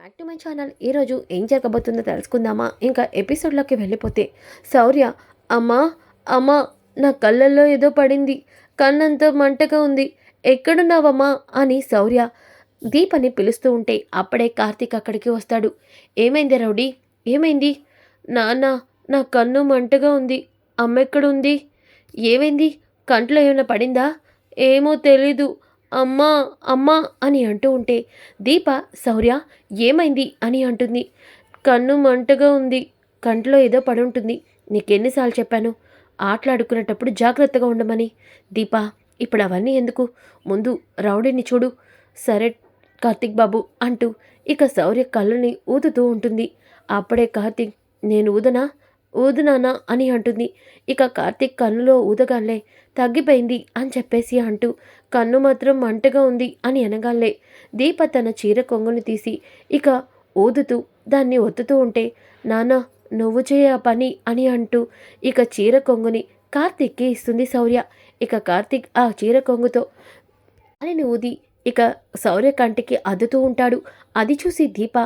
Back to my channel ఈరోజు ఏం జరగబోతుందో తెలుసుకుందామా? ఇంకా ఎపిసోడ్లోకి వెళ్ళిపోతే శౌర్య అమ్మా అమ్మా నా కళ్ళల్లో ఏదో పడింది. కన్నంతా మంటగా ఉంది. ఎక్కడున్నావమ్మా? అని శౌర్య దీపని పిలుస్తూ ఉంటే అప్పుడే కార్తీక్ అక్కడికి వస్తాడు. ఏమైంది రౌడీ? ఏమైంది? నాన్న నా కన్ను మంటగా ఉంది. అమ్మ ఎక్కడుంది ఏమైంది? కంట్లో ఏమైనా పడిందా? ఏమో తెలీదు. అమ్మా అమ్మా అని అంటూ ఉంటే దీప శౌర్య ఏమైంది? అని అంటుంది. కన్ను మంటగా ఉంది. కంట్లో ఏదో పడి ఉంటుంది నీకెన్నిసార్లు చెప్పాను. ఆటలాడుకునేటప్పుడు జాగ్రత్తగా ఉండమని. దీప ఇప్పుడు అవన్నీ ఎందుకు? ముందు రౌడీని చూడు. సరే కార్తిక్ బాబు అంటూ ఇక శౌర్య కళ్ళని ఊదుతూ ఉంటుంది. అప్పుడే కార్తిక్ నేను ఊదనా? ఊదునానా అని అంటుంది. ఇక కార్తిక్ కన్నులో ఊదగాలే తగ్గిపోయింది అని చెప్పేసి అంటూ కన్ను మాత్రం మంటగా ఉంది అని అనగాలే దీప తన చీర కొంగును తీసి ఇక ఊదుతూ దాన్ని ఒత్తుతూ ఉంటే నానా నువ్వు చేయ ఆ పని అని అంటూ ఇక చీర కొంగుని కార్తిక్కి ఇస్తుంది శౌర్య. ఇక కార్తిక్ ఆ చీర కొంగుతో అని ఊది ఇక శౌర్య కంటికి అద్దుతూ ఉంటాడు. అది చూసి దీప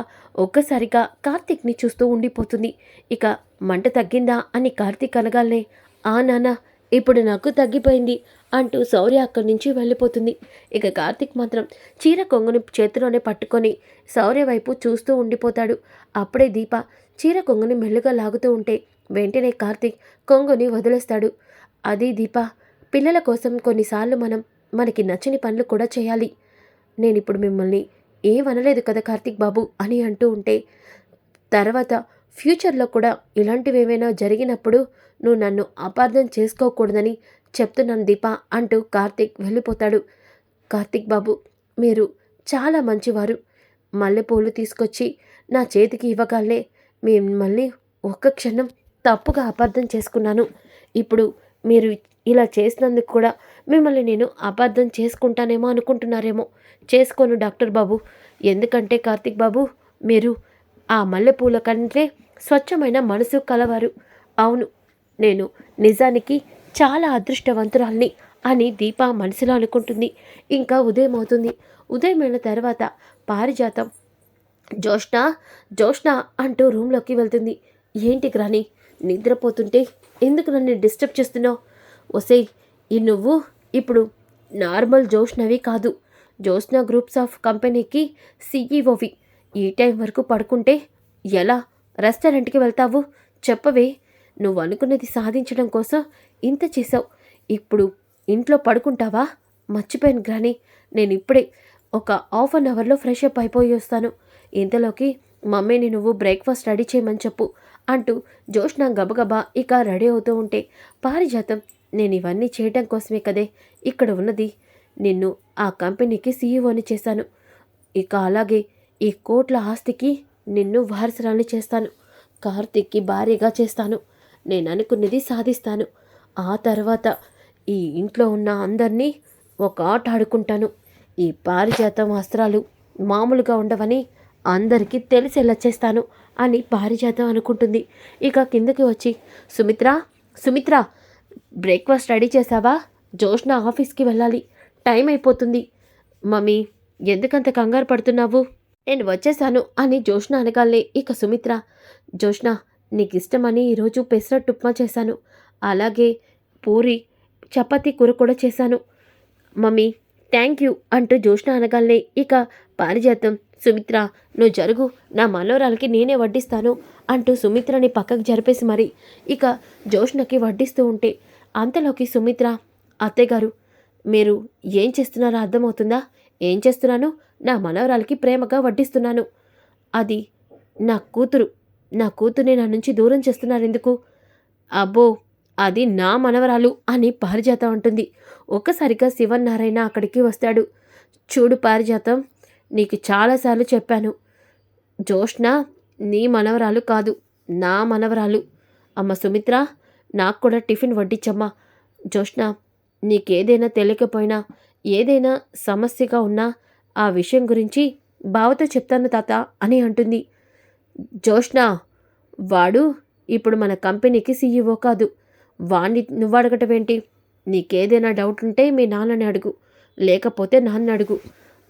ఒక్కసారిగా కార్తిక్ని చూస్తూ ఉండిపోతుంది. ఇక మంట తగ్గిందా అని కార్తిక్ అనగాలనే ఆ నాన్న ఇప్పుడు నాకు తగ్గిపోయింది అంటూ శౌర్య అక్కడి నుంచి వెళ్ళిపోతుంది. ఇక కార్తిక్ మాత్రం చీర కొంగుని చేతిలోనే పట్టుకొని శౌర్య వైపు చూస్తూ ఉండిపోతాడు. అప్పుడే దీప చీర కొంగుని మెల్లుగా లాగుతూ ఉంటే వెంటనే కార్తిక్ కొంగుని వదిలేస్తాడు. అది దీప పిల్లల కోసం కొన్నిసార్లు మనం మనకి నచ్చని పనులు కూడా చేయాలి. నేను ఇప్పుడు మిమ్మల్ని ఏమనలేదు కదా కార్తిక్ బాబు అని అంటూ ఉంటే తర్వాత ఫ్యూచర్లో కూడా ఇలాంటివి ఏమైనా జరిగినప్పుడు నువ్వు నన్ను అపార్థం చేసుకోకూడదని చెప్తున్నాను దీప అంటూ కార్తిక్ వెళ్ళిపోతాడు. కార్తిక్ బాబు మీరు చాలా మంచివారు. మల్లెపూలు తీసుకొచ్చి నా చేతికి ఇవ్వగానే మిమ్మల్ని ఒక్క క్షణం తప్పుగా అపార్థం చేసుకున్నాను. ఇప్పుడు మీరు ఇలా చేసినందుకు కూడా మిమ్మల్ని నేను అపార్థం చేసుకుంటానేమో అనుకుంటున్నారేమో. చేసుకోను డాక్టర్ బాబు. ఎందుకంటే కార్తిక్ బాబు మీరు ఆ మల్లెపూల కంటే స్వచ్ఛమైన మనసు కలవారు. అవును నేను నిజానికి చాలా అదృష్టవంతురాల్ని అని దీప మనసులో అనుకుంటుంది. ఇంకా ఉదయం అవుతుంది. ఉదయమైన తర్వాత పారిజాతం. జ్యోష్ణ జ్యోష్ణ అంటూ రూమ్లోకి వెళ్తుంది. ఏంటి గ్రాని నిద్రపోతుంటే ఎందుకు నన్ను డిస్టర్బ్ చేస్తున్నావు? ఒసేయ్ ఈ నువ్వు ఇప్పుడు నార్మల్ జోష్నవి కాదు. జోష్న గ్రూప్స్ ఆఫ్ కంపెనీకి సీఈఓవి. ఈ టైం వరకు పడుకుంటే ఎలా రెస్టారెంట్కి వెళ్తావు? చెప్పవే. నువ్వు అనుకున్నది సాధించడం కోసం ఇంత చేసావు ఇప్పుడు ఇంట్లో పడుకుంటావా? మర్చిపోయాను గ్రాని. నేను ఇప్పుడే ఒక హాఫ్ అన్ అవర్లో ఫ్రెష్ అప్ అయిపోయి వస్తాను. ఇంతలోకి మమ్మీని నువ్వు బ్రేక్ఫాస్ట్ రెడీ చేయమని చెప్పు. అంటూ జోష్న గబగబా ఇక రెడీ అవుతూ ఉంటే పారిజాతం నేను ఇవన్నీ చేయడం కోసమే కదే. ఇక్కడ ఉన్నది నిన్ను ఆ కంపెనీకి సీఈఓని చేశాను. ఇక అలాగే ఈ కోట్ల ఆస్తికి నిన్ను వారసురాల్ని చేస్తాను. కార్తిక్కి భారీగా చేస్తాను. నేను అనుకున్నది సాధిస్తాను. ఆ తర్వాత ఈ ఇంట్లో ఉన్న అందరినీ ఒక ఆట ఆడుకుంటాను. ఈ పారిజాతం వస్త్రాలు మామూలుగా ఉండవని అందరికీ తెలిసేలా చేస్తాను. అని పారిజాతం అనుకుంటుంది. ఇక కిందకి వచ్చి సుమిత్ర సుమిత్ర బ్రేక్ఫాస్ట్ రెడీ చేసావా జోష్న ఆఫీస్కి వెళ్ళాలి. టైం అయిపోతుంది. మమ్మీ ఎందుకంత కంగారు పడుతున్నావు? నేను వచ్చేసాను అని జోష్న అనగాలే. ఇక సుమిత్ర జోష్న నీకు ఇష్టమని ఈరోజు పెసరట్టు ఉప్మా చేశాను. అలాగే పూరి చపాతీ కూర కూడా చేశాను. మమ్మీ థ్యాంక్ యూ అంటూ జోష్న అనగానే ఇక పారిజాతం సుమిత్ర నువ్వు జరుగు నా మనోరాలకి నేనే వడ్డిస్తాను అంటూ సుమిత్రని పక్కకు జరిపేసి మరి. ఇక జోష్ణకి వడ్డిస్తూ ఉంటే అంతలోకి సుమిత్ర అత్తయ్యగారు మీరు ఏం చేస్తున్నారో అర్థమవుతుందా? ఏం చేస్తున్నాను? నా మనవరాలకి ప్రేమగా వడ్డిస్తున్నాను. అది నా కూతురు నా కూతుర్ని నా నుంచి దూరం చేస్తున్నారు ఎందుకు అబ్బో అది నా మనవరాలు అని పారిజాతం అంటుంది. ఒక్కసారిగా శివన్నారాయణ అక్కడికి వస్తాడు. చూడు పారిజాతం నీకు చాలాసార్లు చెప్పాను. జోష్న నీ మనవరాలు కాదు నా మనవరాలు. అమ్మ సుమిత్ర నాకు కూడా టిఫిన్ వడ్డించమ్మా జోష్న నీకేదైనా తెలియకపోయినా ఏదైనా సమస్యగా ఉన్నా ఆ విషయం గురించి బావతో చెప్తాను తాత అని అంటుంది. జోష్న వాడు ఇప్పుడు మన కంపెనీకి సీఈఓ కాదు. వాణ్ణి నువ్వు అడగటం ఏంటి నీకేదైనా డౌట్ ఉంటే మీ నాన్నని అడుగు లేకపోతే నాన్న అడుగు.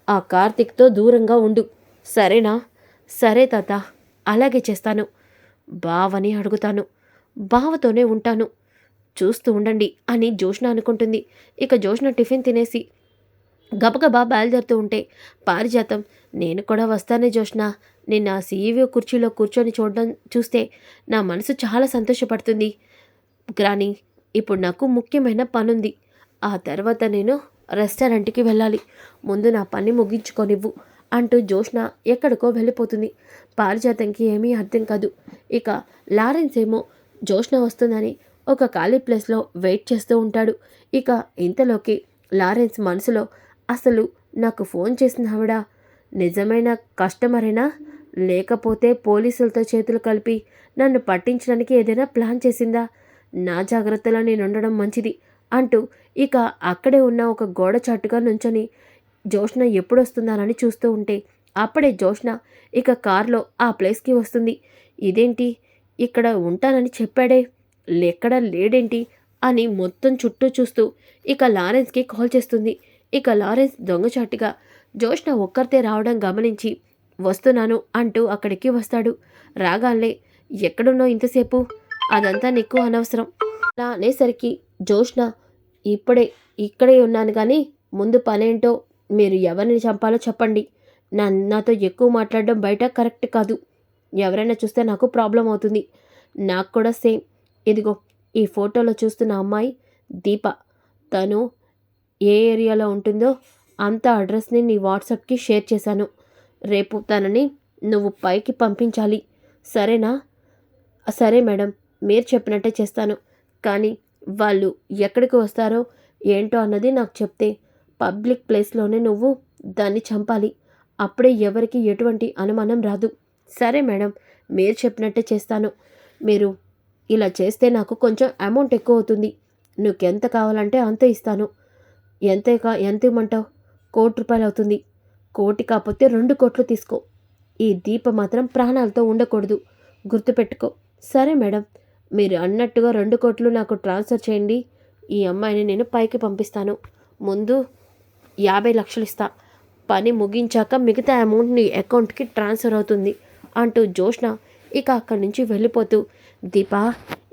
ఆ కార్తిక్తో దూరంగా ఉండు. సరేనా? సరే తాత అలాగే చేస్తాను. బావని అడుగుతాను. బావతోనే ఉంటాను. చూస్తూ ఉండండి అని జోష్ణ అనుకుంటుంది. ఇక జోష్ణ టిఫిన్ తినేసి గబగబా బయలుదేరుతూ ఉంటే పారిజాతం నేను కూడా వస్తానే జోష్ణ నిన్న ఆ సీఈఓ కుర్చీలో కూర్చొని చూడడం చూస్తే నా మనసు చాలా సంతోషపడుతుంది. గ్రాని ఇప్పుడు నాకు ముఖ్యమైన పనుంది. ఆ తర్వాత నేను రెస్టారెంట్కి వెళ్ళాలి. ముందు నా పని ముగించుకొనివ్వు అంటూ జోష్న ఎక్కడికో వెళ్ళిపోతుంది. పారిజాతంకి ఏమీ అర్థం కాదు. ఇక లారెన్స్ ఏమో జోష్న వస్తుందని ఒక ఖాళీ ప్లేస్లో వెయిట్ చేస్తూ ఉంటాడు. ఇక ఇంతలోకి లారెన్స్ మనసులో అసలు నాకు ఫోన్ చేసిన ఆవిడ. నిజమైన కస్టమరేనా? లేకపోతే పోలీసులతో చేతులు కలిపి నన్ను పట్టించడానికి ఏదైనా ప్లాన్ చేసిందా? నా జాగ్రత్తలో నేను ఉండడం మంచిది అంటూ ఇక అక్కడే ఉన్న ఒక గోడ చాటుగా నుంచొని జోష్న ఎప్పుడొస్తున్నానని చూస్తూ ఉంటే అప్పుడే జోష్న ఇక కారులో ఆ ప్లేస్కి వస్తుంది. ఇదేంటి? ఇక్కడ ఉంటానని చెప్పాడే. ఎక్కడ లేడేంటి? అని మొత్తం చుట్టూ చూస్తూ ఇక లారెన్స్కి కాల్ చేస్తుంది. ఇక లారెన్స్ దొంగచాటుగా జోష్న ఒక్కరితే రావడం గమనించి వస్తున్నాను అంటూ అక్కడికి వస్తాడు. రాగాలే ఎక్కడున్నావు ఇంతసేపు? అదంతా నీకు అనవసరం. రా అనేసరికి జోష్న ఇప్పుడే ఇక్కడే ఉన్నాను కానీ ముందు పనేంటో మీరు ఎవరిని చంపాలో చెప్పండి. నా నాతో ఎక్కువ మాట్లాడడం బయట కరెక్ట్ కాదు. ఎవరైనా చూస్తే నాకు ప్రాబ్లం అవుతుంది. నాకు కూడా సేమ్. ఇదిగో ఈ ఫోటోలో చూస్తున్న అమ్మాయి దీప. తను ఏ ఏరియాలో ఉంటుందో అంత అడ్రస్ని నీ వాట్సాప్కి షేర్ చేశాను. రేపు తనని నువ్వు పైకి పంపించాలి. సరేనా? సరే మేడం మీరు చెప్పినట్టే చేస్తాను. కానీ వాళ్ళు ఎక్కడికి వస్తారో ఏంటో అన్నది నాకు చెప్తే పబ్లిక్ ప్లేస్లోనే నువ్వు దాన్ని చంపాలి. అప్పుడే ఎవరికి ఎటువంటి అనుమానం రాదు. సరే మేడం మీరు చెప్పినట్టే చేస్తాను. మీరు ఇలా చేస్తే నాకు కొంచెం అమౌంట్ ఎక్కువ అవుతుంది. నువ్వెంత కావాలంటే అంత ఇస్తాను. ఎంత కా- ఎంత ఇమ్మంటావు కోటి రూపాయలు అవుతుంది. కోటి కాకపోతే రెండు కోట్లు తీసుకో. ఈ దీప మాత్రం ప్రాణాలతో ఉండకూడదు. గుర్తుపెట్టుకో. సరే మేడం మీరు అన్నట్టుగా రెండు కోట్లు నాకు ట్రాన్స్ఫర్ చేయండి. ఈ అమ్మాయిని నేను పైకి పంపిస్తాను. ముందు యాభై లక్షలు ఇస్తా. పని ముగించాక మిగతా అమౌంట్ నీ అకౌంట్కి ట్రాన్స్ఫర్ అవుతుంది అంటూ జోష్న ఇక అక్కడి నుంచి వెళ్ళిపోతూ దీపా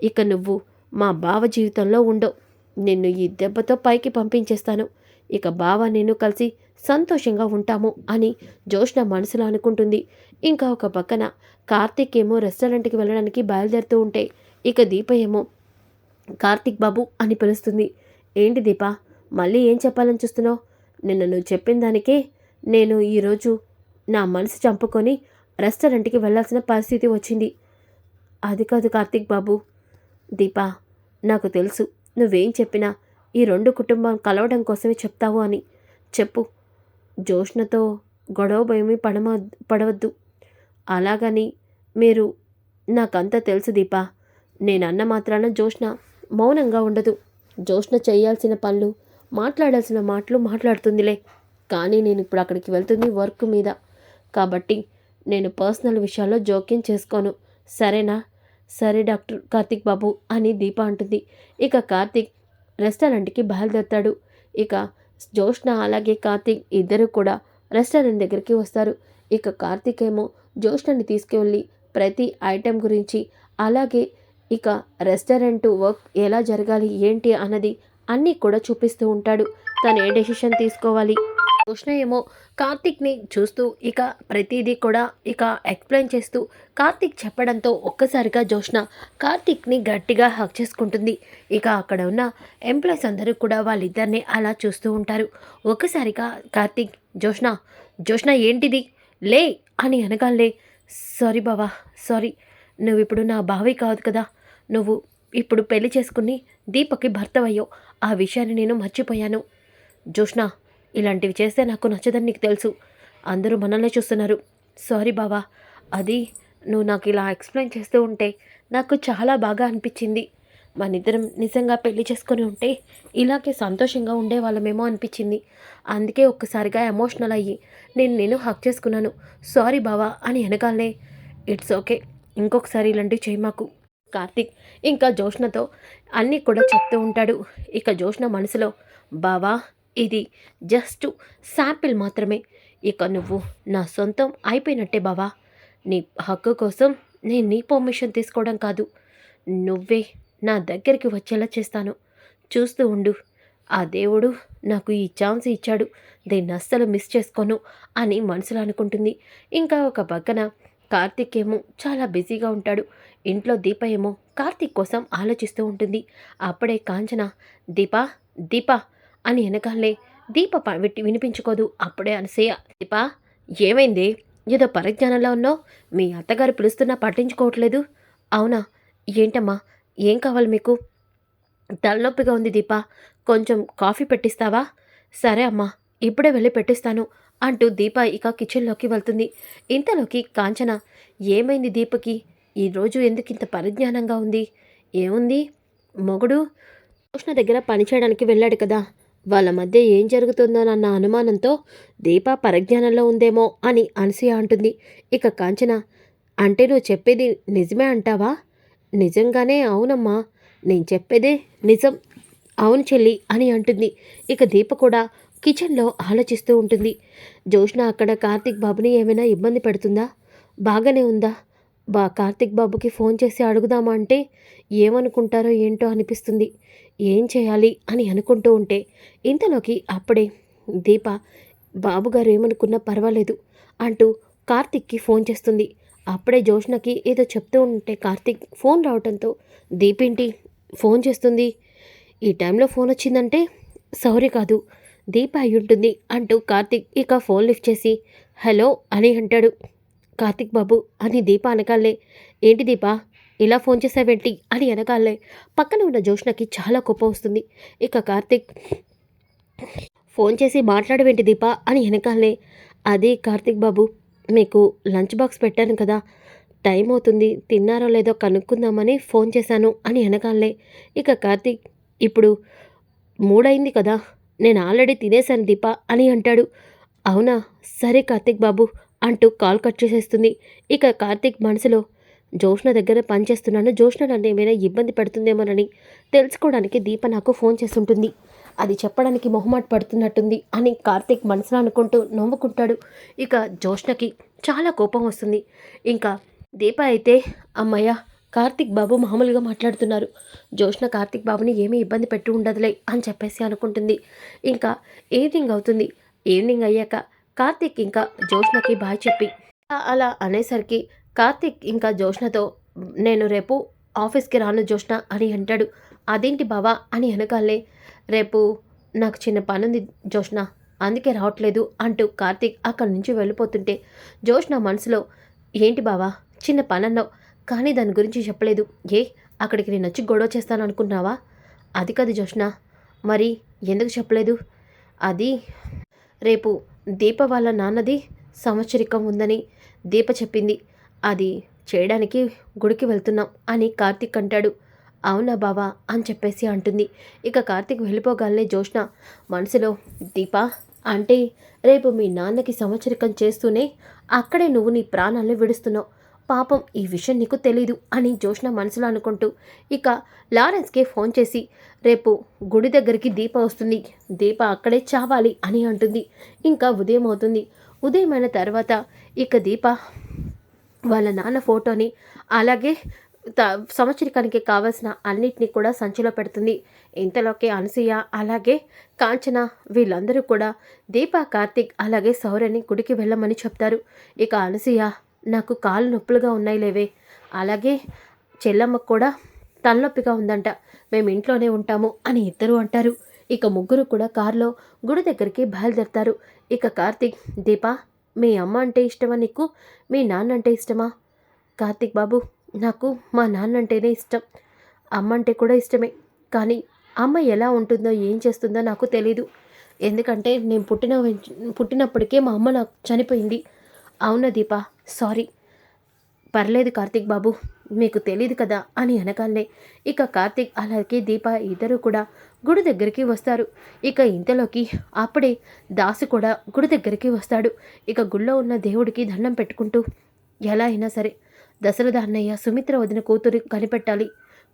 ఇక నువ్వు మా బావ జీవితంలో ఉండవు. నిన్ను ఈ దెబ్బతో పైకి పంపించేస్తాను. ఇక బావ నేను కలిసి సంతోషంగా ఉంటాము అని జోష్న మనసులో అనుకుంటుంది. ఇంకా ఒక పక్కన కార్తీక్ ఏమో రెస్టారెంట్కి వెళ్ళడానికి బయలుదేరుతూ ఉంటే ఇక దీప ఏమో కార్తీక్ బాబు అని పిలుస్తుంది. ఏంటి దీప? మళ్ళీ ఏం చెప్పాలని చూస్తున్నావు? నిన్న నువ్వు చెప్పిన దానికే నేను ఈరోజు నా మనసు చంపుకొని రెస్టారెంట్కి వెళ్ళాల్సిన పరిస్థితి వచ్చింది. అది కాదు కార్తీక్ బాబు. దీప నాకు తెలుసు. నువ్వేం చెప్పినా ఈ రెండు కుటుంబం కలవడం కోసమే చెప్తావు అని. చెప్పు. జోష్నతో గొడవ భయమి పడమ పడవద్దు. అలాగని మీరు నాకంతా తెలుసు దీపా. నేనన్న మాత్రాన జోష్న మౌనంగా ఉండదు. జోష్న చేయాల్సిన పనులు మాట్లాడాల్సిన మాటలు మాట్లాడుతుందిలే. కానీ నేను ఇప్పుడు అక్కడికి వెళ్తుంది వర్క్ మీద. కాబట్టి నేను పర్సనల్ విషయాల్లో జోక్యం చేసుకోను. సరేనా? సరే డాక్టర్ కార్తిక్ బాబు అని దీప అంటుంది. ఇక కార్తిక్ రెస్టారెంట్కి బయలుదేరతాడు. ఇక జోష్న అలాగే కార్తిక్ ఇద్దరు కూడా రెస్టారెంట్ దగ్గరికి వస్తారు. ఇక కార్తిక్ ఏమో జోష్నని తీసుకువెళ్ళి ప్రతి ఐటెం గురించి అలాగే ఇక రెస్టారెంట్ వర్క్ ఎలా జరగాలి ఏంటి అన్నది అన్నీ కూడా చూపిస్తూ ఉంటాడు. తను ఏ డెసిషన్ తీసుకోవాలి. కృష్ణ ఏమో కార్తిక్ని చూస్తూ ఇక ప్రతిదీ కూడా ఇక ఎక్స్ప్లెయిన్ చేస్తూ కార్తిక్ చెప్పడంతో ఒక్కసారిగా జోష్న కార్తిక్ని గట్టిగా హక్ చేసుకుంటుంది. ఇక అక్కడ ఉన్న ఎంప్లాయీస్ అందరూ కూడా వాళ్ళిద్దరిని అలా చూస్తూ ఉంటారు. ఒక్కసారిగా కార్తిక్ జోష్న జోష్న ఏంటిది? లే అని అనగాలే సారీ బావా సారీ. నువ్వు ఇప్పుడు నా బావి కాదు కదా. నువ్వు ఇప్పుడు పెళ్ళి చేసుకుని దీపక్కి భర్తవయ్యో ఆ విషయాన్ని నేను మర్చిపోయాను. జోష్న ఇలాంటివి చేస్తే నాకు నచ్చదని నీకు తెలుసు. అందరూ మనల్ని చూస్తున్నారు. సారీ బావా అది నువ్వు నాకు ఇలా ఎక్స్ప్లెయిన్ చేస్తూ ఉంటే నాకు చాలా బాగా అనిపించింది. మనిద్దరం నిజంగా పెళ్ళి చేసుకొని ఉంటే ఇలాగే సంతోషంగా ఉండేవాళ్ళమేమో అనిపించింది. అందుకే ఒక్కసారిగా ఎమోషనల్ అయ్యి నేను నేను హక్ చేసుకున్నాను. సారీ బావా అని అనగాలే. It's okay. ఇంకొకసారి ఇలాంటివి చేయమాకు కార్తీక్ కార్తిక్ ఇంకా జోష్నతో అన్నీ కూడా చెప్తూ ఉంటాడు. ఇక జోష్న మనసులో బావా ఇది జస్ట్ శాంపిల్ మాత్రమే. ఇక నువ్వు నా సొంతం అయిపోయినట్టే బావా. నీ హక్కు కోసం నేను నీ పర్మిషన్ తీసుకోవడం కాదు. నువ్వే నా దగ్గరికి వచ్చేలా చేస్తాను. చూస్తూ ఉండు. ఆ దేవుడు నాకు ఈ ఛాన్స్ ఇచ్చాడు. దీన్ని అస్సలు మిస్ చేసుకోను అని మనసులో అనుకుంటుంది. ఇంకా ఒక పక్కన కార్తిక్ ఏమో చాలా బిజీగా ఉంటాడు. ఇంట్లో దీప ఏమో కార్తిక్ కోసం ఆలోచిస్తూ ఉంటుంది. అప్పుడే కాంచన దీప దీప అని వెనకాలే దీప ప- వినిపించుకోదు. అప్పుడే అనసూయ దీప ఏమైంది? ఏదో పరిజ్ఞానంలో ఉన్నావు? మీ అత్తగారు పిలుస్తున్నా పట్టించుకోవట్లేదు. అవునా? ఏంటమ్మా? ఏం కావాలి మీకు? తలనొప్పిగా ఉంది దీప. కొంచెం కాఫీ పెట్టిస్తావా? సరే అమ్మా. ఇప్పుడే వెళ్ళి పెట్టిస్తాను. అంటూ దీప ఇక కిచెన్లోకి వెళ్తుంది. ఇంతలోకి కాంచన ఏమైంది దీపకి? ఈరోజు ఎందుకు ఇంత పరిజ్ఞానంగా ఉంది? ఏముంది? మొగుడు కృష్ణ దగ్గర పనిచేయడానికి వెళ్ళాడు కదా. వాళ్ళ మధ్య ఏం జరుగుతుందోనన్న అనుమానంతో దీప పరిజ్ఞానంలో ఉందేమో అని అనసూయ అంటుంది. ఇక కాంచన అంటే నువ్వు చెప్పేది నిజమే అంటావా? నిజంగానే అవునమ్మా. నేను చెప్పేదే నిజం. అవును చెల్లి అని అంటుంది. ఇక దీప కూడా కిచెన్లో ఆలోచిస్తూ ఉంటుంది. జోష్న అక్కడ కార్తిక్ బాబుని ఏమైనా ఇబ్బంది పెడుతుందా? బాగానే ఉందా? బా కార్తిక్ బాబుకి ఫోన్ చేసి అడుగుదామా అంటే ఏమనుకుంటారో ఏంటో అనిపిస్తుంది. ఏం చేయాలి అని అనుకుంటూ ఉంటే ఇంతలోకి అప్పుడే దీప బాబుగారు ఏమనుకున్నా పర్వాలేదు అంటూ కార్తిక్కి ఫోన్ చేస్తుంది. అప్పుడే జోష్నకి ఏదో చెప్తూ ఉంటే కార్తిక్ ఫోన్ రావడంతో దీపేంటి ఫోన్ చేస్తుంది? ఈ టైంలో ఫోన్ వచ్చిందంటే సౌరి కాదు దీప అయి ఉంటుంది అంటూ కార్తిక్ ఇక ఫోన్ లిఫ్ట్ చేసి హలో అని అంటాడు. కార్తిక్ బాబు అని దీప అనకాలే ఏంటి దీప? ఇలా ఫోన్ చేసావేంటి? అని అనగాలే. పక్కన ఉన్న జోష్నకి చాలా కోపం వస్తుంది. ఇక కార్తిక్ ఫోన్ చేసి మాట్లాడవేంటి దీప? అని వెనకాలే అదే కార్తిక్ బాబు మీకు లంచ్ బాక్స్ పెట్టాను కదా. టైం అవుతుంది తిన్నారో లేదో కనుక్కుందామని ఫోన్ చేశాను అని వెనకాలే ఇక కార్తిక్ ఇప్పుడు మూడైంది కదా. నేను ఆల్రెడీ తినేశాను దీప అని అంటాడు. అవునా? సరే కార్తిక్ బాబు అంటూ కాల్ కట్ చేసేస్తుంది. ఇక కార్తిక్ మనసులో జోష్ణ దగ్గర పనిచేస్తున్నాను జోష్ణ నన్ను ఏమైనా ఇబ్బంది పెడుతుందేమోనని తెలుసుకోవడానికి దీప నాకు ఫోన్ చేస్తుంటుంది. అది చెప్పడానికి మొహమాట పడుతున్నట్టుంది అని కార్తిక్ మనసులో అనుకుంటూ నవ్వుకుంటాడు. ఇక జోష్ణకి చాలా కోపం వస్తుంది. ఇంకా దీప అయితే అమ్మయ్య కార్తిక్ బాబు మామూలుగా మాట్లాడుతున్నారు. జోష్న కార్తిక్ బాబుని ఏమీ ఇబ్బంది పెట్టి ఉండదులే అని చెప్పేసి అనుకుంటుంది. ఇంకా ఈవినింగ్ అవుతుంది. ఈవినింగ్ అయ్యాక కార్తిక్ ఇంకా జోష్నకి బాయ్ చెప్పి అలా అనేసరికి కార్తిక్ ఇంకా జోష్నతో నేను రేపు ఆఫీస్కి రాను జోష్న అని అంటాడు. అదేంటి బావా అని అనగాలే రేపు నాకు చిన్న పనుంది జోష్న అందుకే రావట్లేదు అంటూ కార్తీక్ అక్కడి నుంచి వెళ్ళిపోతుంటే జోష్న మనసులో ఏంటి బావా చిన్న పనన్నావు. కానీ దాని గురించి చెప్పలేదు. ఏ అక్కడికి నేను వచ్చి గొడవ చేస్తాను అనుకున్నావా అది కాదు జోష్ణ మరి ఎందుకు చెప్పలేదు? అది రేపు దీప వాళ్ళ నాన్నది సంవత్సరికం ఉందని దీప చెప్పింది. అది చేయడానికి గుడికి వెళ్తున్నాం అని కార్తీక్ అంటాడు. అవునా బావా అని చెప్పేసి అంటుంది. ఇక కార్తీక్ వెళ్ళిపోగానే జోష్న మనసులో దీపా అంటే రేపు మీ నాన్నకి సంవత్సరికం చేస్తూనే అక్కడే నువ్వు నీ ప్రాణాలను విడుస్తున్నావు. పాపం ఈ విషయం నీకు తెలీదు అని జోష్న మనసులో అనుకుంటూ ఇక లారెన్స్కి ఫోన్ చేసి రేపు గుడి దగ్గరికి దీప వస్తుంది దీప అక్కడే చావాలి అని అంటుంది. ఇంకా ఉదయం అవుతుంది. ఉదయమైన తర్వాత ఇక దీప వాళ్ళ నాన్న ఫోటోని అలాగే త సంవత్సరికానికి కావాల్సిన అన్నిటినీ కూడా సంచిలో పెడుతుంది. ఇంతలోకి అనసూయ అలాగే కాంచన వీళ్ళందరూ కూడా దీప కార్తిక్ అలాగే సౌర్యని గుడికి వెళ్ళమని చెప్తారు. ఇక అనసూయ నాకు కాళ్ళు నొప్పులుగా ఉన్నాయి లేవే. అలాగే చెల్లమ్మకు కూడా తలనొప్పిగా ఉందంట. మేము ఇంట్లోనే ఉంటాము అని ఇద్దరు అంటారు. ఇక ముగ్గురు కూడా కారులో గుడి దగ్గరికి బయలుదేరతారు. ఇక కార్తిక్ దీప మీ అమ్మ అంటే ఇష్టమా నీకు? మీ నాన్న అంటే ఇష్టమా? కార్తిక్ బాబు నాకు మా నాన్న అంటేనే ఇష్టం. అమ్మ అంటే కూడా ఇష్టమే. కానీ అమ్మ ఎలా ఉంటుందో ఏం చేస్తుందో నాకు తెలీదు. ఎందుకంటే నేను పుట్టిన పుట్టినప్పటికే మా అమ్మ నాకు చనిపోయింది. అవునా దీప సారీ. పర్లేదు కార్తిక్ బాబు మీకు తెలియదు కదా అని అనగానే ఇక కార్తిక్ అలాగే దీప ఇద్దరు కూడా గుడి దగ్గరికి వస్తారు. ఇక ఇంతలోకి అప్పుడే దాసు కూడా గుడి దగ్గరికి వస్తాడు. ఇక గుళ్ళో ఉన్న దేవుడికి దండం పెట్టుకుంటూ ఎలా అయినా సరే దశరథ అన్నయ్య సుమిత్ర వదిన కూతురు కనిపెట్టాలి.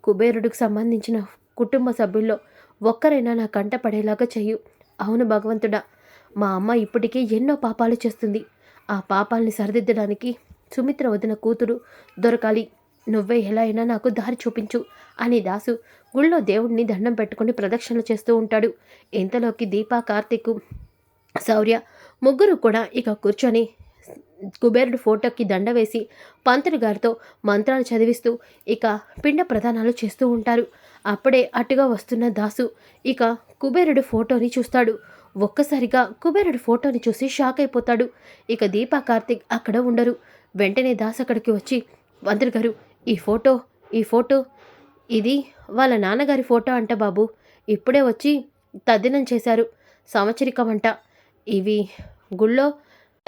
కుబేరుడికి సంబంధించిన కుటుంబ సభ్యుల్లో ఒక్కరైనా నా కంట పడేలాగా చెయ్యు అవును భగవంతుడా మా అమ్మ ఇప్పటికే ఎన్నో పాపాలు చేస్తుంది. ఆ పాపాల్ని సరిదిద్దడానికి సుమిత్ర వదిన కూతురు దొరకాలి నువ్వే ఎలా అయినా నాకు దారి చూపించు అని దాసు గుళ్ళో దేవుడిని దండం పెట్టుకుని ప్రదక్షిణలు చేస్తూ ఉంటాడు. ఇంతలోకి దీపా కార్తీక్ శౌర్య ముగ్గురు కూడా ఇక కూర్చొని కుబేరుడు ఫోటోకి దండ వేసి పంతులు గారితో మంత్రాలు చదివిస్తూ ఇక పిండ ప్రదానాలు చేస్తూ ఉంటారు. అప్పుడే అటుగా వస్తున్న దాసు ఇక కుబేరుడు ఫోటోని చూస్తాడు. ఒక్కసారిగా కుబేరుడు ఫోటోని చూసి షాక్ అయిపోతాడు. ఇక దీపా కార్తిక్ అక్కడ ఉండరు. వెంటనే దాస్ అక్కడికి వచ్చి మంత్రి గారు ఈ ఫోటో ఈ ఫోటో ఇది వాళ్ళ నాన్నగారి ఫోటో అంట బాబు. ఇప్పుడే వచ్చి తద్దినం చేశారు. సంవత్సరికం అంట. ఇవి గుళ్ళో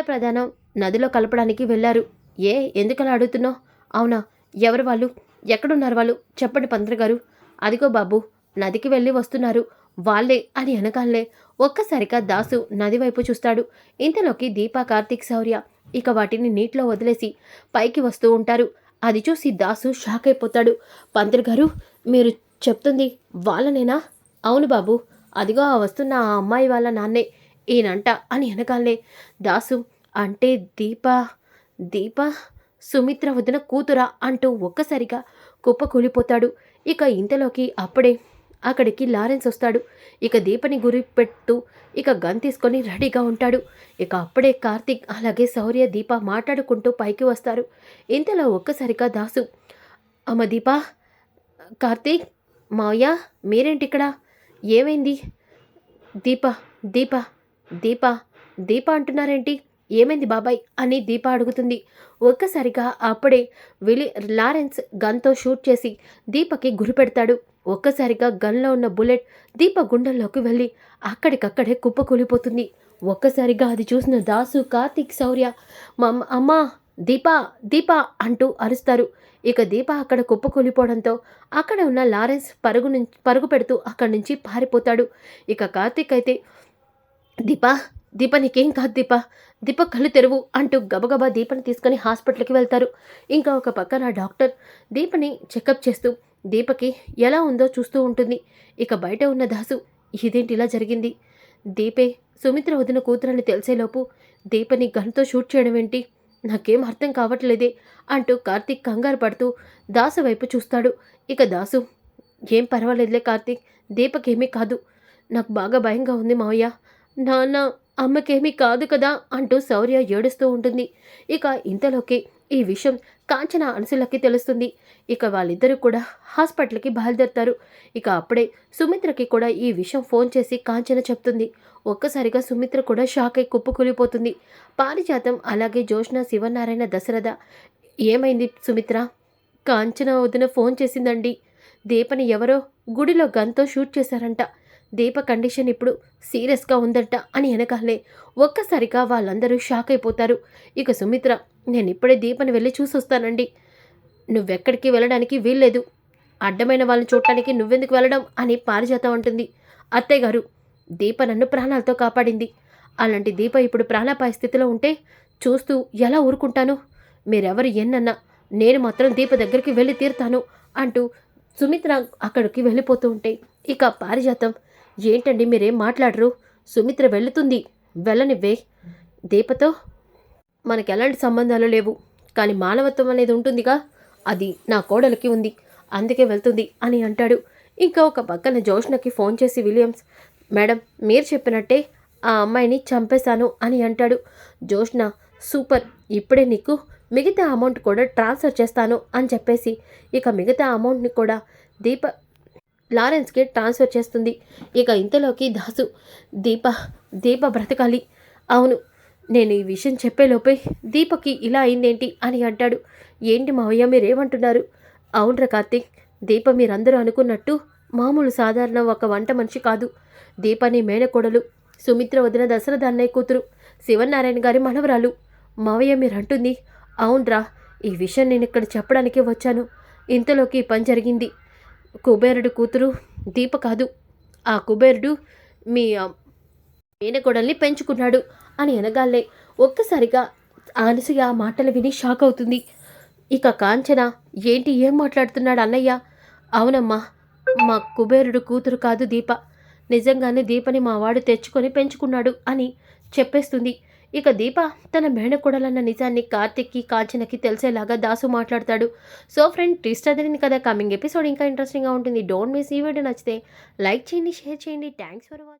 ప్రధానం నదిలో కలపడానికి వెళ్ళారు. ఏ ఎందుకలా అడుగుతున్నావు? అవునా ఎవరు వాళ్ళు? ఎక్కడున్నారు వాళ్ళు? చెప్పండి పంత్రి గారు. అదిగో బాబు నదికి వెళ్ళి వస్తున్నారు. వాళ్ళే అని అనగానే ఒక్కసారిగా దాసు నది వైపు చూస్తాడు. ఇంతలోకి దీపా కార్తీక్ శౌర్య ఇక వాటిని నీటిలో వదిలేసి పైకి వస్తూ ఉంటారు. అది చూసి దాసు షాక్ అయిపోతాడు. పంతులు గారు మీరు చెప్తుంది వాళ్ళనేనా? అవును బాబు. అదిగో ఆ వస్తున్న ఆ అమ్మాయి వాళ్ళ నాన్నే. ఈయనంట అని అనగానే దాసు అంటే దీప దీప సుమిత్ర వదిన కూతురా అంటూ ఒక్కసారిగా కుప్ప కూలిపోతాడు ఇక ఇంతలోకి అప్పుడే అక్కడికి లారెన్స్ వస్తాడు. ఇక దీపని గురి పెట్టు ఇక గన్ తీసుకొని రెడీగా ఉంటాడు. ఇక అప్పుడే కార్తీక్ అలాగే శౌర్య దీప మాట్లాడుకుంటూ పైకి వస్తారు. ఇంతలో ఒక్కసారిగా దాసు అమ్మ దీప కార్తీక్ మావయ్య మీరేంటి ఇక్కడ ఏమైంది? దీప దీప దీప దీప అంటున్నారేంటి? ఏమైంది బాబాయ్? అని దీప అడుగుతుంది. ఒక్కసారిగా అప్పుడే విలి లారెన్స్ గన్తో షూట్ చేసి దీపకి గురి పెడతాడు. ఒక్కసారిగా గన్లో ఉన్న బుల్లెట్ దీప గుండెల్లోకి వెళ్ళి అక్కడికక్కడే కుప్పకూలిపోతుంది. ఒక్కసారిగా అది చూసిన దాసు కార్తీక్ శౌర్య మమ్ అమ్మా దీప దీప అంటూ అరుస్తారు. ఇక దీప అక్కడ కుప్పకూలిపోవడంతో అక్కడ ఉన్న లారెన్స్ పరుగు నుంచి పరుగు పెడుతూ అక్కడి నుంచి పారిపోతాడు. ఇక కార్తీక్ అయితే దీప దీప నీకేం కాదు దీప దీప కళ్ళు తెరువు అంటూ గబగబా దీపని తీసుకొని హాస్పిటల్కి వెళ్తారు. ఇంకా ఒక పక్కన డాక్టర్ దీపని చెకప్ చేస్తూ దీపకి ఎలా ఉందో చూస్తూ ఉంటుంది. ఇక బయట ఉన్న దాసు ఇదేంటి ఇలా జరిగింది? దీపే సుమిత్ర వదిన కూతురని తెలిసేలోపు దీపని గన్తో షూట్ చేయడం ఏంటి? నాకేం అర్థం కావట్లేదే అంటూ కార్తీక్ కంగారు పడుతూ దాసు వైపు చూస్తాడు. ఇక దాసు ఏం పర్వాలేదులే కార్తీక్ దీపకేమీ కాదు. నాకు బాగా భయంగా ఉంది మావయ్య. నాన్న అమ్మకేమీ కాదు కదా అంటూ శౌర్య ఏడుస్తూ ఉంటుంది. ఇక ఇంతలోకి ఈ విషయం కాంచన అనుసులకి తెలుస్తుంది. ఇక వాళ్ళిద్దరూ కూడా హాస్పిటల్కి బయలుదేరుతారు. ఇక అప్పుడే సుమిత్రకి కూడా ఈ విషయం ఫోన్ చేసి కాంచన చెప్తుంది. ఒక్కసారిగా సుమిత్ర కూడా షాక్ అయి కుప్పకూలిపోతుంది పారిజాతం అలాగే జోష్న శివనారాయణ దశరథ. ఏమైంది సుమిత్ర? కాంచన వదిన ఫోన్ చేసిందండి. దీపని ఎవరో గుడిలో గన్తో షూట్ చేశారంట. దీప కండిషన్ ఇప్పుడు సీరియస్గా ఉందంట అని వెనకాలే ఒక్కసారిగా వాళ్ళందరూ షాక్ అయిపోతారు. ఇక సుమిత్ర నేను ఇప్పుడే దీపని వెళ్ళి చూసొస్తానండి. నువ్వెక్కడికి వెళ్ళడానికి వీల్లేదు. అడ్డమైన వాళ్ళని చూడటానికి నువ్వెందుకు వెళ్ళడం అని పారిజాతం ఉంటుంది అత్తయ్య గారు దీప నన్ను ప్రాణాలతో కాపాడింది. అలాంటి దీప ఇప్పుడు ప్రాణాపాయ స్థితిలో ఉంటే చూస్తూ ఎలా ఊరుకుంటాను? మీరెవరు ఎన్నన్నా నేను మాత్రం దీప దగ్గరికి వెళ్ళి తీరుతాను అంటూ సుమిత్ర అక్కడికి వెళ్ళిపోతూ ఉంటే ఇక పారిజాతం. ఏంటండి మీరేం మాట్లాడరు? సుమిత్ర వెళుతుంది. వెళ్ళనివ్వే. దీపతో మనకి ఎలాంటి సంబంధాలు లేవు. కానీ మానవత్వం అనేది ఉంటుందిగా. అది నా కోడలికి ఉంది. అందుకే వెళ్తుంది అని అంటాడు. ఇంకా ఒక పక్కన జోష్నకి ఫోన్ చేసి విలియమ్స్ మేడం మీరు చెప్పినట్టే ఆ అమ్మాయిని చంపేశాను అని అంటాడు. జోష్న సూపర్. ఇప్పుడే నీకు మిగతా అమౌంట్ కూడా ట్రాన్స్ఫర్ చేస్తాను అని చెప్పేసి ఇక మిగతా అమౌంట్ని కూడా దీప లారెన్స్కి ట్రాన్స్ఫర్ చేస్తుంది. ఇక ఇంతలోకి దాసు దీప దీప బ్రతకాలి. అవును నేను ఈ విషయం చెప్పేలోపే దీపకి ఇలా అయిందేంటి అని అంటాడు. ఏంటి మావయ్య మీరేమంటున్నారు? అవునరా కార్తీక్ దీప మీరందరూ అనుకున్నట్టు మామూలు సాధారణ ఒక వంట మనిషి కాదు. దీపని మేనకోడలు సుమిత్ర వదిన దశరథ అన్నయ్య కూతురు శివనారాయణ గారి మనవరాలు. మావయ్య మీరంటుంది అవునరా ఈ విషయం నేను ఇక్కడ చెప్పడానికే వచ్చాను. ఇంతలోకి పని జరిగింది. కుబేరుడు కూతురు దీప కాదు. ఆ కుబేరుడు మీ మేనకోడల్ని పెంచుకున్నాడు. అని అనగాలే. ఒక్కసారిగా అనసూయ ఆ మాటలు విని షాక్ అవుతుంది. ఇక కాంచన ఏంటి ఏం మాట్లాడుతున్నాడు అన్నయ్య? అవునమ్మా మా కుబేరుడు కూతురు కాదు దీప. నిజంగానే దీపని మా వాడు తెచ్చుకొని పెంచుకున్నాడు అని చెప్పేస్తుంది. ఇక దీప తన మేనకోడలన్న నిజాన్ని కార్తిక్కి కాంచనకి తెలిసేలాగా దాసు మాట్లాడతాడు. సో ఫ్రెండ్ ట్విస్ట్ అదిరింది కదా కమింగ్ ఎపిసోడ్ ఇంకా ఇంట్రెస్టింగ్గా ఉంటుంది. డోంట్ మిస్ ఈ వీడియో నచ్చితే లైక్ చేయండి షేర్ చేయండి. Thanks for watching